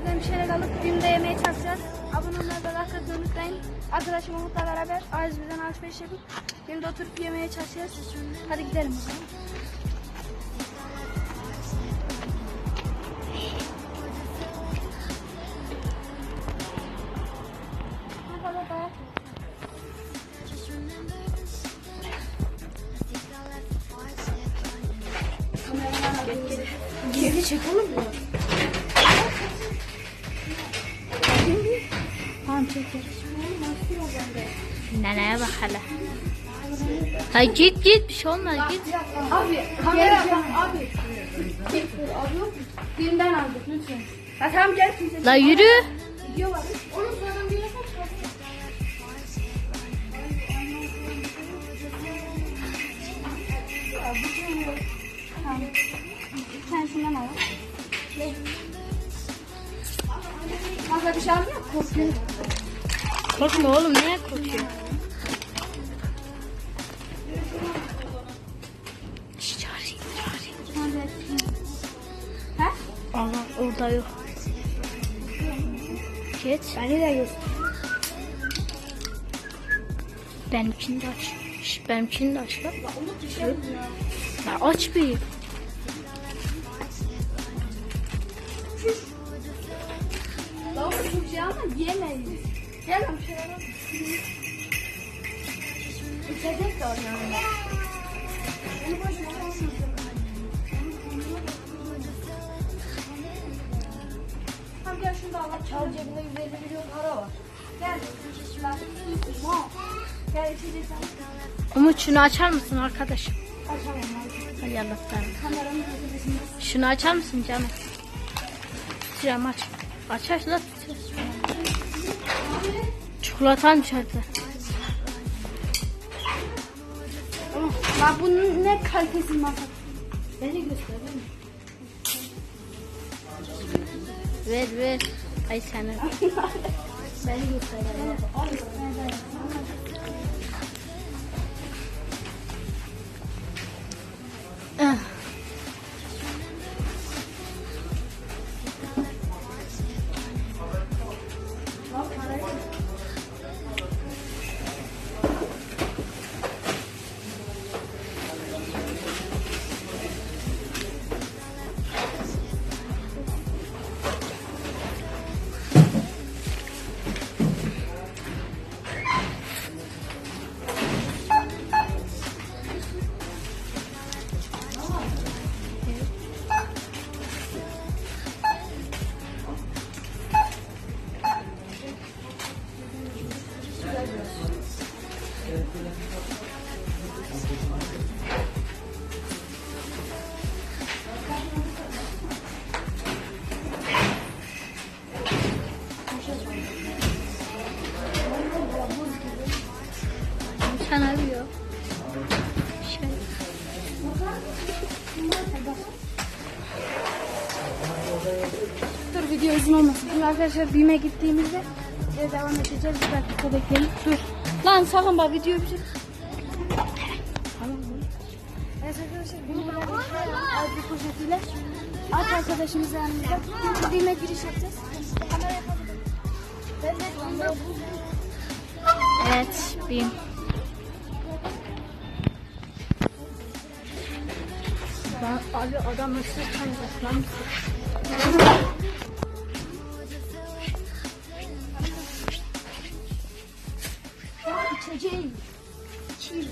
Buradan bir şeyler alıp BİM'de yemeye çalışacağız. Abone olmayı da like atmayı unutmayın. Arkadaşım Umut'la beraber A101'den alışveriş yapıp BİM'de oturup yemeye çalışacağız. Hadi gidelim Geri çek oğlum Neneye bak hele. Ha git git bir şey olmaz git. Abi kamera abi. Abi yok. Birinden aldık lütfen. Ha tamam gel. La yürü. Video var. Onun sonradan bir yere Tamam. Tanesinden al. Fazla bir şey aldın mı? Korkma oğlum niye korkuyorsun? Allah orada yok. Geç. Beni de göster. Benimkini de aç. Şş, benimkini de aç lan. Ya aç bir. Baba çok şey ama yiyemeyiz. Gel lan. İçecek de boşuna. Tamam gel şunu da al. Çal cebinde 150 milyon para var. Gel. Gel içecek. Umut şunu açar mısın arkadaşım? Açamam. Hay Allah sana. Kameranın. Şunu açar mısın canım? Cam aç. Aç aç lan. Çikolatan içeride. Lan bunun ne kalitesi masa? Beni göster. beni. Ver ver. Ay sana. Beni göster. Sen arıyor. Şey. Dur video uzun olmasın. Şimdi arkadaşlar BİM'e gittiğimizde e, devam edeceğiz. Bir dakika bekleyin. Dur. Lan sakın bak video bir şey. Arkadaşlar BİM'e bir poşetiyle. At arkadaşımız yanımızda. Şimdi BİM'e giriş yapacağız. Kamera kamera Evet. Bin. Abi adam sanacak lan. içeceğim. Cheers.